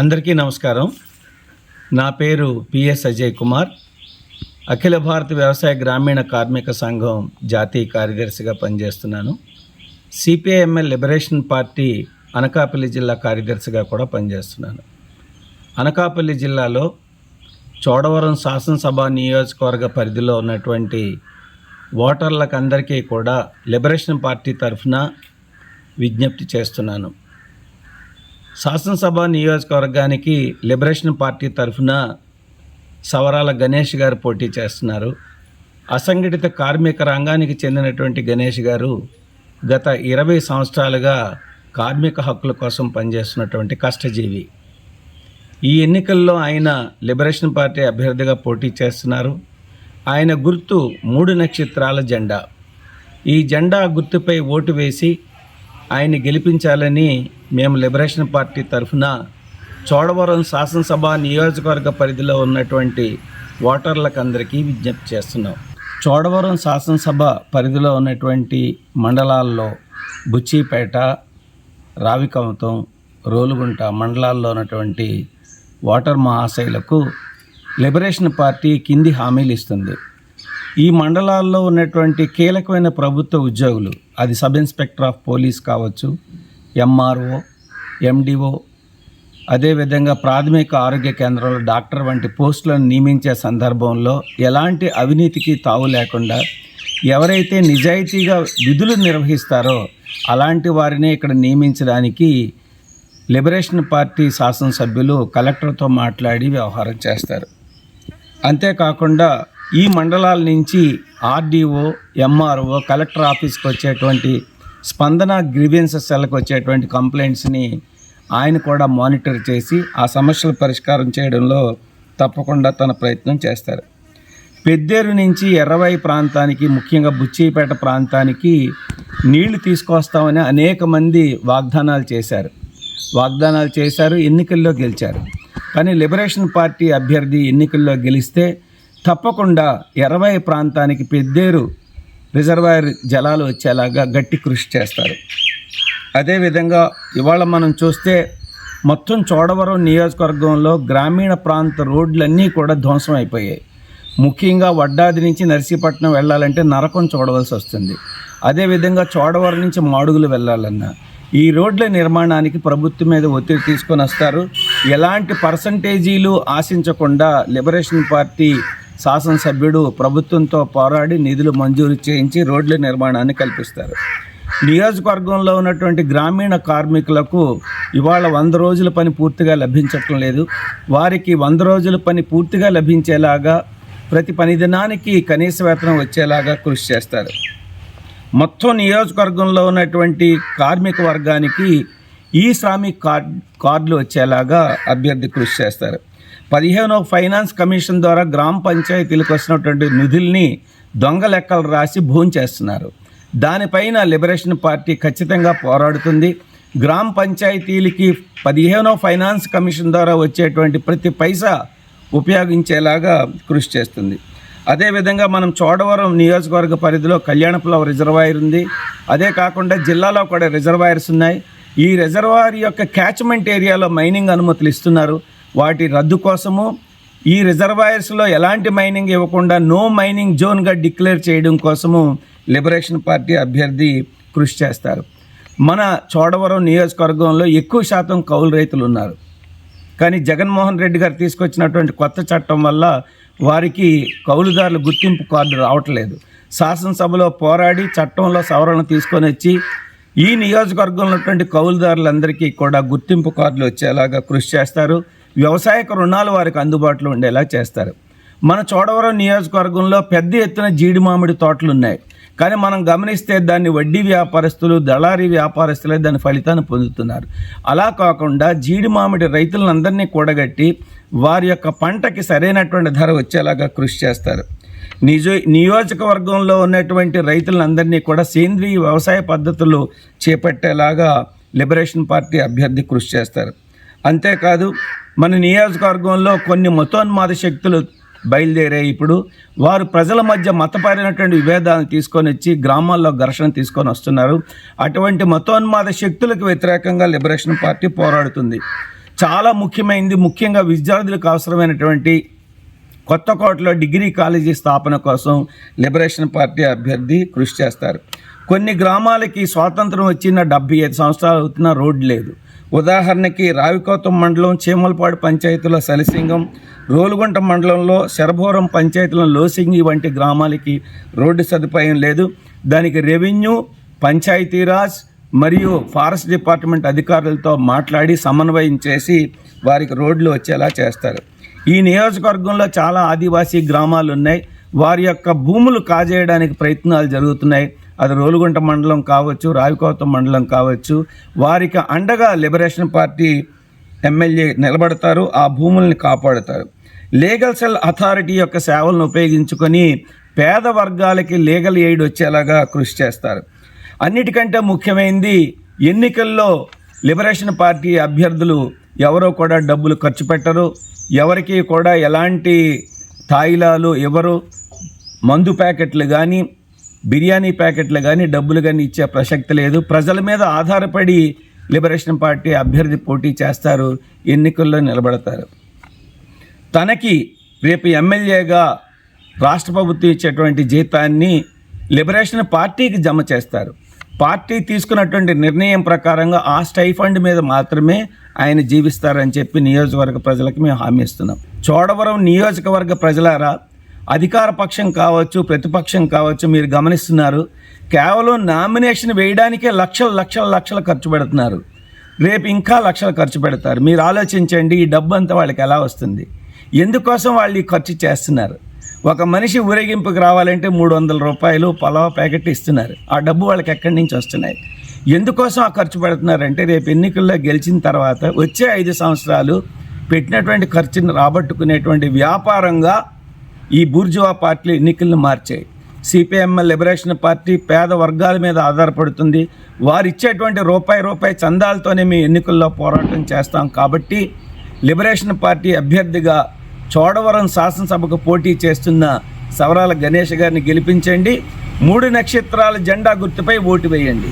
అందరికీ నమస్కారం. నా పేరు పిఎస్ అజయ్ కుమార్. అఖిల భారత వ్యవసాయ గ్రామీణ కార్మిక సంఘం జాతీయ కార్యదర్శిగా పనిచేస్తున్నాను. సిపిఐఎంఎల్ లిబరేషన్ పార్టీ అనకాపల్లి జిల్లా కార్యదర్శిగా కూడా పనిచేస్తున్నాను. అనకాపల్లి జిల్లాలో చోడవరం శాసనసభ నియోజకవర్గ పరిధిలో ఉన్నటువంటి ఓటర్లకు అందరికీ కూడా లిబరేషన్ పార్టీ తరఫున విజ్ఞప్తి చేస్తున్నాను. శాసనసభ నియోజకవర్గానికి లిబరేషన్ పార్టీ తరఫున సవరాల గణేష్ గారు పోటీ చేస్తున్నారు. అసంఘటిత కార్మిక రంగానికి చెందినటువంటి గణేష్ గారు గత ఇరవై సంవత్సరాలుగా కార్మిక హక్కుల కోసం పనిచేస్తున్నటువంటి కష్టజీవి. ఈ ఎన్నికల్లో ఆయన లిబరేషన్ పార్టీ అభ్యర్థిగా పోటీ చేస్తున్నారు. ఆయన గుర్తు మూడు నక్షత్రాల జెండా. ఈ జెండా గుర్తుపై ఓటు వేసి ఆయన్ని గెలిపించాలని మేము లిబరేషన్ పార్టీ తరఫున చోడవరం శాసనసభ నియోజకవర్గ పరిధిలో ఉన్నటువంటి ఓటర్లకు అందరికీ విజ్ఞప్తి చేస్తున్నాం. చోడవరం శాసనసభ పరిధిలో ఉన్నటువంటి మండలాల్లో బుచ్చిపేట రావికమతం రోలుగుంట మండలాల్లో ఉన్నటువంటి ఓటర్ మహాశైలకు లిబరేషన్ పార్టీ కింది హామీలు ఇస్తుంది. ఈ మండలాల్లో ఉన్నటువంటి కీలకమైన ప్రభుత్వ ఉద్యోగులు అది సబ్ ఇన్స్పెక్టర్ ఆఫ్ పోలీస్ కావచ్చు ఎంఆర్ఓ ఎండిఓ అదేవిధంగా ప్రాథమిక ఆరోగ్య కేంద్రంలో డాక్టర్ వంటి పోస్టులను నియమించే సందర్భంలో ఎలాంటి అవినీతికి తావు లేకుండా ఎవరైతే నిజాయితీగా విధులు నిర్వహిస్తారో అలాంటి వారిని ఇక్కడ నియమించడానికి లిబరేషన్ పార్టీ శాసనసభ్యులు కలెక్టర్తో మాట్లాడి వ్యవహారం చేస్తారు. అంతేకాకుండా ఈ మండలాల నుంచి ఆర్డీఓ ఎంఆర్ఓ కలెక్టర్ ఆఫీస్కి వచ్చేటువంటి స్పందన గ్రీవెన్సెస్ సెల్కి వచ్చేటువంటి కంప్లైంట్స్ని ఆయన కూడా మానిటర్ చేసి ఆ సమస్యల పరిష్కారం చేయడంలో తప్పకుండా తన ప్రయత్నం చేస్తారు. పెద్దేరు నుంచి ఎర్రవై ప్రాంతానికి ముఖ్యంగా బుచ్చిపేట ప్రాంతానికి నీళ్ళు తీసుకొస్తామని అనేక మంది వాగ్దానాలు చేశారు. వాగ్దానాలు చేశారు ఎన్నికల్లో గెలిచారు. కానీ లిబరేషన్ పార్టీ అభ్యర్థి ఎన్నికల్లో గెలిస్తే తప్పకుండా ఎరవై ప్రాంతానికి పెద్దేరు రిజర్వాయర్ జలాలు వచ్చేలాగా గట్టి కృషి చేస్తారు. అదేవిధంగా ఇవాళ మనం చూస్తే మొత్తం చోడవరం నియోజకవర్గంలో గ్రామీణ ప్రాంత రోడ్లన్నీ కూడా ధ్వంసం అయిపోయాయి. ముఖ్యంగా వడ్డాది నుంచి నర్సీపట్నం వెళ్ళాలంటే నరకం చూడవలసి వస్తుంది. అదేవిధంగా చోడవరం నుంచి మాడుగులు వెళ్ళాలన్నా ఈ రోడ్ల నిర్మాణానికి ప్రభుత్వం మీద ఒత్తిడి తీసుకొని వస్తారు. ఎలాంటి పర్సంటేజీలు ఆశించకుండా లిబరేషన్ పార్టీ శాసనసభ్యుడు ప్రభుత్వంతో పోరాడి నిధులు మంజూరు చేయించి రోడ్ల నిర్మాణాన్ని కల్పిస్తారు. నియోజకవర్గంలో ఉన్నటువంటి గ్రామీణ కార్మికులకు ఇవాళ వంద రోజుల పని పూర్తిగా లభించటం లేదు. వారికి వంద రోజుల పని పూర్తిగా లభించేలాగా ప్రతి పని దినానికి కనీస వేతనం వచ్చేలాగా కృషి చేస్తారు. మొత్తం నియోజకవర్గంలో ఉన్నటువంటి కార్మిక వర్గానికి ఈ శ్రామిక్ కార్డ్ కార్డులు వచ్చేలాగా అభ్యర్థి కృషి చేస్తారు. పదిహేనో ఫైనాన్స్ కమిషన్ ద్వారా గ్రామ పంచాయతీలకు వచ్చినటువంటి నిధుల్ని దొంగ లెక్కలు రాసి భూంచేస్తున్నారు దానిపైన లిబరేషన్ పార్టీ ఖచ్చితంగా పోరాడుతుంది. గ్రామ పంచాయతీలకి పదిహేనో ఫైనాన్స్ కమిషన్ ద్వారా వచ్చేటువంటి ప్రతి పైసా ఉపయోగించేలాగా కృషి చేస్తుంది. అదేవిధంగా మనం చోడవరం నియోజకవర్గ పరిధిలో కళ్యాణపురం రిజర్వాయర్ ఉంది. అదే కాకుండా జిల్లాలో కూడా రిజర్వాయర్స్ ఉన్నాయి. ఈ రిజర్వాయర్ యొక్క క్యాచ్మెంట్ ఏరియాలో మైనింగ్ అనుమతులు ఇస్తున్నారు. వాటి రద్దు కోసము ఈ రిజర్వాయర్స్లో ఎలాంటి మైనింగ్ ఇవ్వకుండా నో మైనింగ్ జోన్గా డిక్లేర్ చేయడం కోసము లిబరేషన్ పార్టీ అభ్యర్థి కృషి చేస్తారు. మన చోడవరం నియోజకవర్గంలో ఎక్కువ శాతం కౌలు రైతులు ఉన్నారు. కానీ జగన్మోహన్ రెడ్డి గారు తీసుకొచ్చినటువంటి కొత్త చట్టం వల్ల వారికి కౌలుదారుల గుర్తింపు కార్డు రావట్లేదు. శాసనసభలో పోరాడి చట్టంలో సవరణ తీసుకొని వచ్చి ఈ నియోజకవర్గంలో ఉన్నటువంటి కౌలుదారులందరికీ కూడా గుర్తింపు కార్డులు వచ్చేలాగా కృషి చేస్తారు. వ్యవసాయక రుణాలు వారికి అందుబాటులో ఉండేలా చేస్తారు. మన చోడవరం నియోజకవర్గంలో పెద్ద ఎత్తున జీడి మామిడి తోటలు ఉన్నాయి. కానీ మనం గమనిస్తే దాన్ని వడ్డీ వ్యాపారస్తులు దళారీ వ్యాపారస్తులే దాని ఫలితాన్ని పొందుతున్నారు. అలా కాకుండా జీడి మామిడి రైతులందరినీ కూడగట్టి వారి యొక్క పంటకి సరైనటువంటి ధర వచ్చేలాగా కృషి చేస్తారు. నిజ నియోజకవర్గంలో ఉన్నటువంటి రైతులందరినీ కూడా సేంద్రీయ వ్యవసాయ పద్ధతులు చేపట్టేలాగా లిబరేషన్ పార్టీ అభ్యర్థి కృషి చేస్తారు. అంతేకాదు మన నియోజకవర్గంలో కొన్ని మతోన్మాద శక్తులు బయలుదేరాయి ఇప్పుడు. వారు ప్రజల మధ్య మతపరినటువంటి విభేదాలను తీసుకొని వచ్చి గ్రామాల్లో ఘర్షణ తీసుకొని వస్తున్నారు. అటువంటి మతోన్మాద శక్తులకు వ్యతిరేకంగా లిబరేషన్ పార్టీ పోరాడుతుంది. చాలా ముఖ్యమైనది ముఖ్యంగా విద్యార్థులకు అవసరమైనటువంటి కొత్త కోటలో డిగ్రీ కాలేజీ స్థాపన కోసం లిబరేషన్ పార్టీ అభ్యర్థి కృషి చేస్తారు. కొన్ని గ్రామాలకి స్వాతంత్రం వచ్చిన డెబ్బై ఐదు సంవత్సరాలు అవుతున్న రోడ్డు లేదు. ఉదాహరణకి రావికోతం మండలం చీమలపాడు పంచాయతీలో సలిసింగం రోలుగుంట మండలంలో శరభోరం పంచాయతీలో లోసింగి వంటి గ్రామాలకి రోడ్డు సదుపాయం లేదు. దానికి రెవెన్యూ పంచాయతీరాజ్ మరియు ఫారెస్ట్ డిపార్ట్మెంట్ అధికారులతో మాట్లాడి సమన్వయం చేసి వారికి రోడ్లు వచ్చేలా చేస్తారు. ఈ నియోజకవర్గంలో చాలా ఆదివాసీ గ్రామాలు ఉన్నాయి. వారి యొక్క భూములు కాజేయడానికి ప్రయత్నాలు జరుగుతున్నాయి. అది రోలుగుంట మండలం కావచ్చు రావికోతం మండలం కావచ్చు. వారికి అండగా లిబరేషన్ పార్టీ ఎమ్మెల్యే నిలబడతారు ఆ భూముల్ని కాపాడుతారు. లీగల్ సెల్ అథారిటీ యొక్క సేవలను ఉపయోగించుకొని పేద వర్గాలకి లీగల్ ఎయిడ్ వచ్చేలాగా కృషి చేస్తారు. అన్నిటికంటే ముఖ్యమైనది ఎన్నికల్లో లిబరేషన్ పార్టీ అభ్యర్థులు ఎవరో కూడా డబ్బులు ఖర్చు పెట్టరు. ఎవరికి కూడా ఎలాంటి తాయిలాలు ఇవ్వరు. మందు ప్యాకెట్లు కానీ బిర్యానీ ప్యాకెట్లు కానీ డబ్బులు కానీ ఇచ్చే ప్రసక్తి లేదు. ప్రజల మీద ఆధారపడి లిబరేషన్ పార్టీ అభ్యర్థి పోటీ చేస్తారు ఎన్నికల్లో నిలబడతారు. తనకి రేపు ఎమ్మెల్యేగా రాష్ట్ర ప్రభుత్వం ఇచ్చేటువంటి జీతాన్ని లిబరేషన్ పార్టీకి జమ చేస్తారు. పార్టీ తీసుకున్నటువంటి నిర్ణయం ప్రకారంగా ఆ స్టైఫండ్ మీద మాత్రమే ఆయన జీవిస్తారని చెప్పి నియోజకవర్గ ప్రజలకు మేము హామీ ఇస్తున్నాం. చోడవరం నియోజకవర్గ ప్రజలారా అధికార పక్షం కావచ్చు ప్రతిపక్షం కావచ్చు మీరు గమనిస్తున్నారు కేవలం నామినేషన్ వేయడానికే లక్షల లక్షల లక్షలు ఖర్చు పెడుతున్నారు. రేపు ఇంకా లక్షలు ఖర్చు పెడతారు. మీరు ఆలోచించండి ఈ డబ్బు అంతా వాళ్ళకి ఎలా వస్తుంది? ఎందుకోసం వాళ్ళు ఈ ఖర్చు చేస్తున్నారు? ఒక మనిషి ఊరేగింపుకి రావాలంటే మూడు వందల రూపాయలు పలావ్ ప్యాకెట్ ఇస్తున్నారు. ఆ డబ్బు వాళ్ళకి ఎక్కడి నుంచి వస్తున్నాయి? ఎందుకోసం ఆ ఖర్చు పెడుతున్నారంటే రేపు ఎన్నికల్లో గెలిచిన తర్వాత వచ్చే ఐదు సంవత్సరాలు పెట్టినటువంటి ఖర్చుని రాబట్టుకునేటువంటి వ్యాపారంగా ఈ బూర్జువా పార్టీలు ఎన్నికలను మార్చాయి. సిపిఎంఎల్ లిబరేషన్ పార్టీ పేద వర్గాల మీద ఆధారపడుతుంది. వారు ఇచ్చేటువంటి రూపాయి రూపాయి చందాలతోనే మేము ఎన్నికల్లో పోరాటం చేస్తాం కాబట్టి లిబరేషన్ పార్టీ అభ్యర్థిగా చోడవరం శాసనసభకు పోటీ చేస్తున్న సవరాల గణేష్ గారిని గెలిపించండి. మూడు నక్షత్రాల జెండా గుర్తుపై ఓటు వేయండి.